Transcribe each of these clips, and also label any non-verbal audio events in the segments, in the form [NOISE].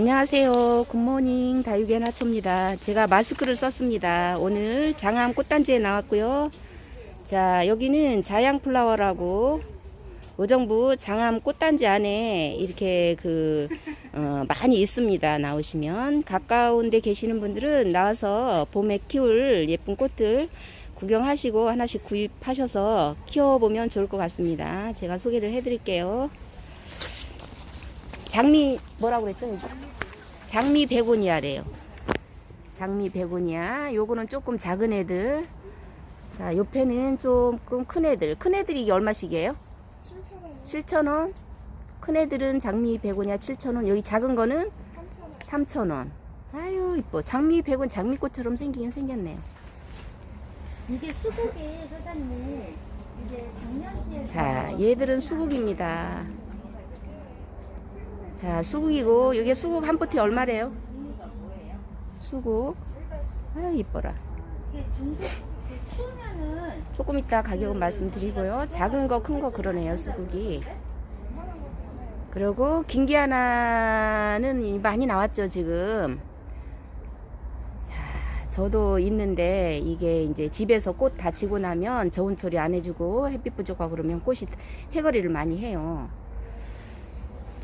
안녕하세요. 굿모닝 다육의 나초입니다. 제가 마스크를 썼습니다. 오늘 장암 꽃단지에 나왔고요. 자, 여기는 자양플라워라고 의정부 장암 꽃단지 안에 이렇게 그 어, 많이 있습니다. 나오시면 가까운 데 계시는 분들은 나와서 봄에 키울 예쁜 꽃들 구경하시고 하나씩 구입하셔서 키워보면 좋을 것 같습니다. 제가 소개를 해드릴게요. 장미 뭐라고 그랬죠? 장미 베고니아래요. 장미 베고니아. 요거는 조금 작은 애들. 자, 옆에는 조금 큰 애들. 큰 애들이 이게 얼마씩이에요? 7,000원. 큰 애들은 장미 베고니아 7,000원. 여기 작은 거는 3,000원. 아유, 이뻐. 장미 베곤 장미꽃처럼 생기긴 생겼네요. 이게 수국이 사장님 이제 작년지에 자, 얘들은 수국입니다. 자, 수국이고, 이게 수국 한 포트에 얼마래요? 수국. 아유, 이뻐라. 조금 이따 가격은 말씀드리고요. 작은 거, 큰 거 그러네요, 수국이. 그리고 긴기 하나는 많이 나왔죠, 지금. 자, 저도 있는데 이게 이제 집에서 꽃다 지고 나면 저온 처리 안 해주고 햇빛 부족하고 그러면 꽃이 해거리를 많이 해요.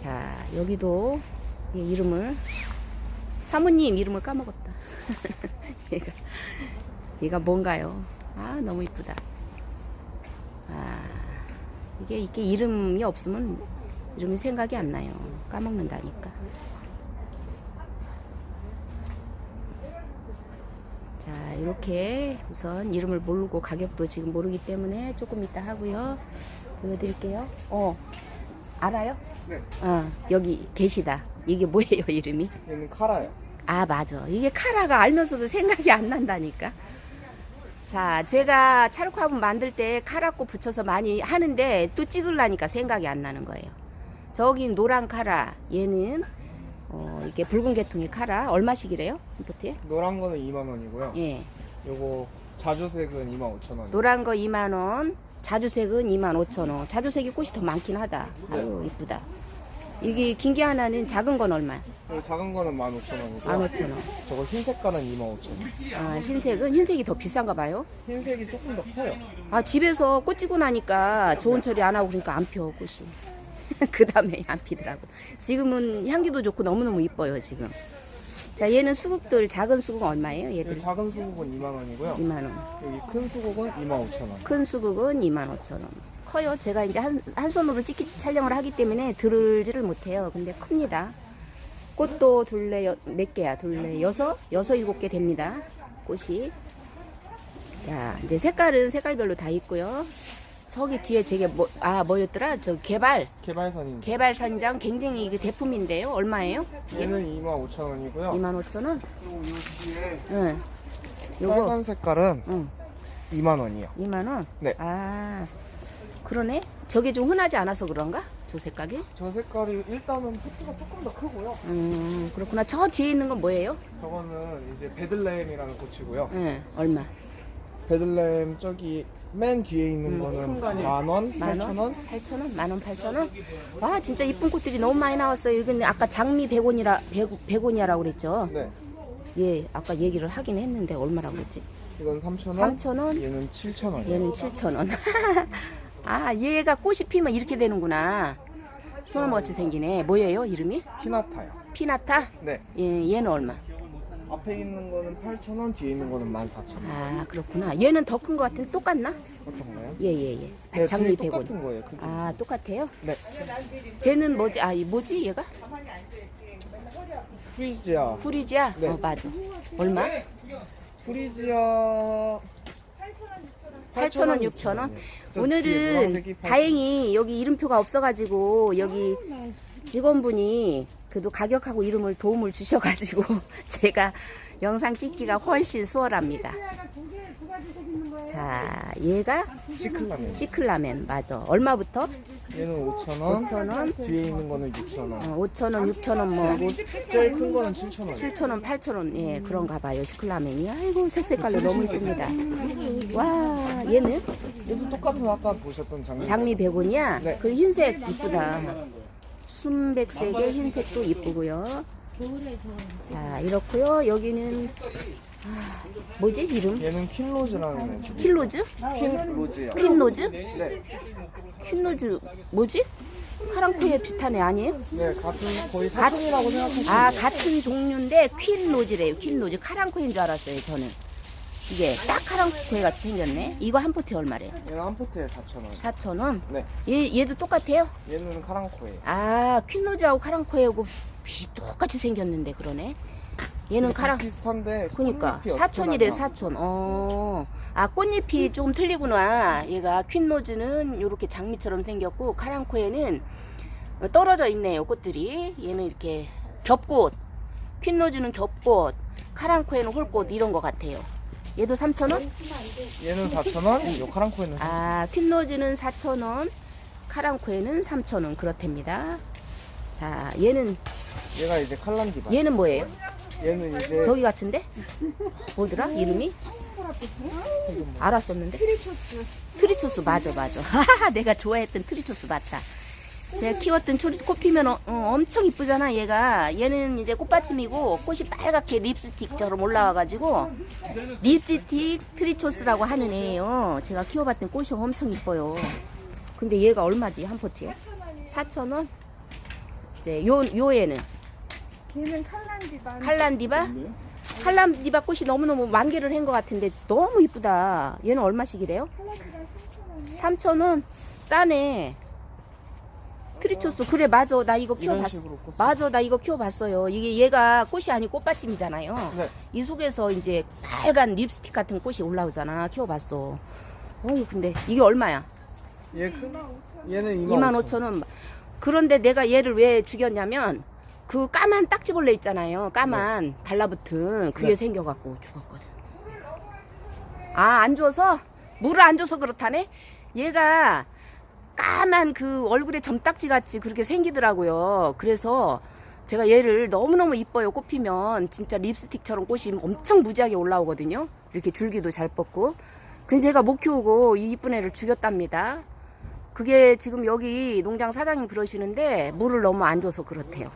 자, 여기도 얘 이름을 사모님 이름을 까먹었다. [LAUGHS] 얘가 얘가 뭔가요? 아 너무 이쁘다. 아 이게 이게 이름이 없으면 이름이 생각이 안 나요. 까먹는다니까. 자 이렇게 우선 이름을 모르고 가격도 지금 모르기 때문에 조금 이따 하고요. 보여드릴게요. 어 알아요? 네. 어 여기 계시다. 이게 뭐예요 [LAUGHS] 이름이? 얘는 카라요. 아, 맞아. 이게 카라가 알면서도 생각이 안 난다니까. 자, 제가 차르코화분 만들 때 카라꽃 붙여서 많이 하는데 또 찍으려니까 생각이 안 나는 거예요. 저기 노란 카라, 얘는 어, 이게 붉은 계통의 카라 얼마씩이래요? 임포트에? 노란 거는 2만 원이고요. 예. 요거 자주색은 2만 5천 원. 노란 거 2만 원, 자주색은 2만 5천 원. 자주색이 꽃이 더 많긴 하다. 아유, 이쁘다. 이게 긴 게 하나는 작은 건 얼마? 그리고 작은 거는 1만 5천 원이고요. 15,000원. 저거 흰 색깔은 2만 5천 원. 아, 흰색은 흰색이 더 비싼가 봐요. 흰색이 조금 더 커요. 아 집에서 꽃 지고 나니까 좋은 처리 안 하고 그러니까 안 펴 꽃이 [LAUGHS] 그 다음에 안 피더라고 지금은 향기도 좋고 너무너무 이뻐요 지금 자 얘는 수국들 작은 수국은 얼마예요 얘들? 작은 수국은 2만 원이고요. 2만 원. 여기 큰 수국은 2만 5천 원. 큰 수국은 2만 5천 원. 커요. 제가 이제 한, 한 손으로 찍기 촬영을 하기 때문에 들을지를 못해요. 근데 큽니다. 꽃도 둘레 여- 몇 개야? 둘레 여섯 여섯 일곱 개 됩니다. 꽃이. 자 이제 색깔은 색깔별로 다 있고요 저기 뒤에 저게 뭐, 아 뭐였더라 저 개발 개발선인. 개발 산장 굉장히 이게 대품인데요 얼마예요? 얘는 2만 5천 원이고요. 2만 5천 원? 그리고 요 뒤에 응 요거 빨간 색깔은 응 2만 원이요. 2만 원? 네. 아 그러네 저게 좀 흔하지 않아서 그런가? 저 색깔이? 저 색깔이 일단은 포트가 조금 더 크고요. 음 그렇구나 저 뒤에 있는 건 뭐예요? 저거는 이제 베들레헴이라는 꽃이고요. 응 얼마? 베들레헴 저기 맨 뒤에 있는 음, 거는 큰 거는 만 원, 만 8천 원? 원. 8천 원? 만 원, 8천 원? 와 진짜 이쁜 꽃들이 너무 많이 나왔어요 이건 아까 장미 100원이라 100, 100 원이라고 그랬죠? 네. 예 아까 얘기를 하긴 했는데 얼마라고 그랬지? 이건 3천 원. 3천 원? 얘는 7천 원이에요. 얘는 7,000원. [LAUGHS] 아, 얘가 꽃이 피면 이렇게 되는구나. 소나무같이 생기네. 뭐예요, 이름이? 피나타요. 피나타? 네. 예, 얘는 얼마? 앞에 있는 거는 8천 원, 뒤에 있는 거는 14,000원. 아, 그렇구나. 얘는 더 큰 것 같은데 똑같나? 어떤가요? 예, 예, 예. 아, 네, 장미 둘이 100원. 똑같은 거예요. 크기. 아, 똑같아요? 네. 쟤는 뭐지? 아, 이 뭐지, 얘가? 프리지아. 프리지아? 네. 어, 맞아. 얼마? 프리지아 8,000원, 6,000원? 저 뒤에 오늘은 8,000원. 다행히 여기 이름표가 없어가지고 여기 직원분이 그래도 가격하고 이름을 도움을 주셔가지고 [LAUGHS] 제가 영상 찍기가 훨씬 수월합니다. 자, 얘가 시클라멘. 시클라멘 맞아. 얼마부터? 얘는 5,000원. 5,000원, 뒤에 있는 거는 6,000원. 어, 5,000원, 6,000원 뭐 그리고 제일 큰 거는 7,000원. 7,000원, 8,000원 예 그런가 봐요 시클라멘이. 아이고 색색깔로 너무 이쁩니다. 와 얘는 얘도 똑같은 아까 보셨던 장미. 장미 베고니아. 네. 그 흰색 이쁘다. 순백색의 흰색도 이쁘고요. 자, 이렇고요. 여기는 아, 뭐지 이름? 얘는 퀸로즈라는. 킬로즈? 퀸로즈요. 퀸로즈? 네. 퀸로즈 뭐지? 카랑코에 비슷한 애 아니에요? 네, 같은 거의 사촌이라고 생각하시면 아. 같은 종류인데 퀸로즈래요. 퀸로즈 카랑코인 줄 알았어요. 저는 이게 딱 카랑코에 같이 생겼네. 이거 한 포트에 얼마래요? 얘는 한 포트에 4,000원. 4천 원. 네. 얘 얘도 똑같아요? 얘는 카랑코예요. 아 퀸로즈하고 카랑코에하고 비- 똑같이 생겼는데 그러네. 얘는 카랑 비슷한데 그니까 어떻게 사촌이래? 사촌. 어. 아 꽃잎이 조금 틀리구나. 얘가 퀸로즈는 이렇게 장미처럼 생겼고 카랑코에는 떨어져 있네요 꽃들이. 얘는 이렇게 겹꽃. 퀸로즈는 겹꽃. 카랑코에는 홀꽃 이런 것 같아요. 얘도 3,000원? 얘는 4,000원, 요 카랑코에는 아 퀸로즈는 4,000원. 카랑코에는 3,000원 그렇답니다. 자 얘는 얘가 이제 칼란디바. 얘는 뭐예요? 얘는 이제 저기 같은데? 뭐더라? 이름이? 알았었는데? 트리초스. 트리초스, 맞아, 맞아. [LAUGHS] 내가 좋아했던 트리초스 맞다. 제가 키웠던 초리 꽃 피면 어, 어, 엄청 이쁘잖아, 얘가. 얘는 이제 꽃받침이고, 꽃이 빨갛게 립스틱처럼 올라와가지고, 립스틱 트리초스라고 하는 애예요. 제가 키워봤던 꽃이 엄청 이뻐요. 근데 얘가 얼마지, 한 포트에? 4,000원? 이제 요, 요 애는? 얘는 칼란디바. 칼란디바? 칼란디바 꽃이 너무너무 만개를 한 것 같은데 너무 이쁘다. 얘는 얼마씩이래요? 3,000원? 싸네. 트리초스 그래 맞아 나 이거 키워봤어 식으로 꽃. 맞아 나 이거 키워봤어요 이게 얘가 꽃이 아니고 꽃받침이잖아요 네. 이 속에서 이제 빨간 립스틱 같은 꽃이 올라오잖아 키워봤어 어휴 근데 이게 얼마야 얘 큰, 얘는 25,000원. 그런데 내가 얘를 왜 죽였냐면 그 까만 딱지벌레 있잖아요. 까만 달라붙은 그게 네. 생겨갖고 죽었거든. 아, 안 줘서? 물을 안 줘서 그렇다네? 얘가 까만 그 얼굴에 점딱지 같이 그렇게 생기더라고요. 그래서 제가 얘를 너무너무 이뻐요. 꽃피면 진짜 립스틱처럼 꽃이 엄청 무지하게 올라오거든요. 이렇게 줄기도 잘 뻗고. 근데 제가 못 키우고 이 이쁜 애를 죽였답니다. 그게 지금 여기 농장 사장님 그러시는데 물을 너무 안 줘서 그렇대요.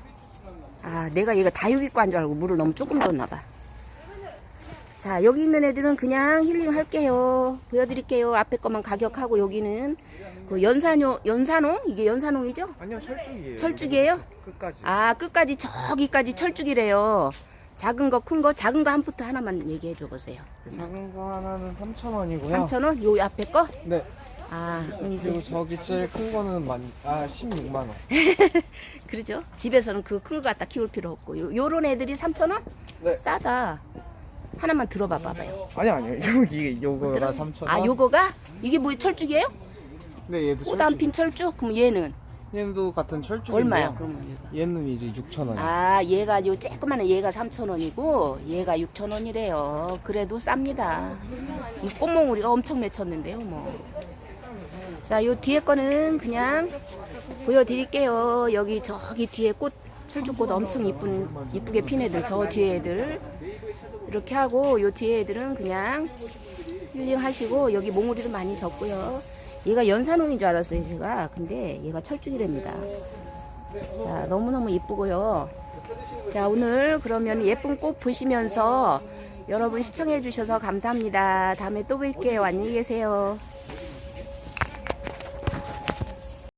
아, 내가 얘가 다육이과인 줄 알고 물을 너무 조금 줬나 봐. 자, 여기 있는 애들은 그냥 힐링 할게요. 보여드릴게요. 앞에 것만 가격하고 여기는 그 연산용, 연산홍? 이게 연산홍이죠? 아니요, 철쭉이에요. 철쭉이에요? 끝까지. 아, 끝까지 저기까지 철쭉이래요. 작은 거, 큰 거, 작은 거한 포트 하나만 얘기해 줘 보세요. 작은 거 하나는 3,000원이고요. 3,000원? 요 앞에 거? 네. 아, 그럼 그리고 이제 저기 제일 큰 거는 만, 아, 16만 원. [LAUGHS] 그러죠. 집에서는 그 큰 거 갖다 키울 필요 없고 요, 요런 애들이 3,000원? 네. 싸다. 하나만 들어봐 봐봐요. 아니 아니요. 이거 [LAUGHS] 이게 요거가 3,000원. 아, 요거가 이게 뭐 철쭉이에요? 네, 얘도 꽃 안 철쭉. 핀 철쭉? 그럼 얘는 얘도 같은 철쭉인데요. 얼마야? 그러면 얘가. 얘는 이제 6,000원. 아, 얘가 요 쬐끄만한 얘가 3,000원이고 얘가 6,000원이래요. 그래도 쌉니다. 이 꽃몽우리가 엄청 맺혔는데요, 뭐. 자, 요 뒤에 거는 그냥 보여드릴게요. 여기 저기 뒤에 꽃 철쭉꽃 엄청 이쁜 이쁘게 핀 애들 저 뒤에 애들 이렇게 하고 요 뒤에 애들은 그냥 힐링 하시고 여기 몽우리도 많이 졌고요. 얘가 연산홍인 줄 알았어요, 제가. 근데 얘가 철쭉이랍니다. 자, 너무너무 이쁘고요. 자, 오늘 그러면 예쁜 꽃 보시면서 여러분 시청해 주셔서 감사합니다. 다음에 또 뵐게요. 안녕히 계세요.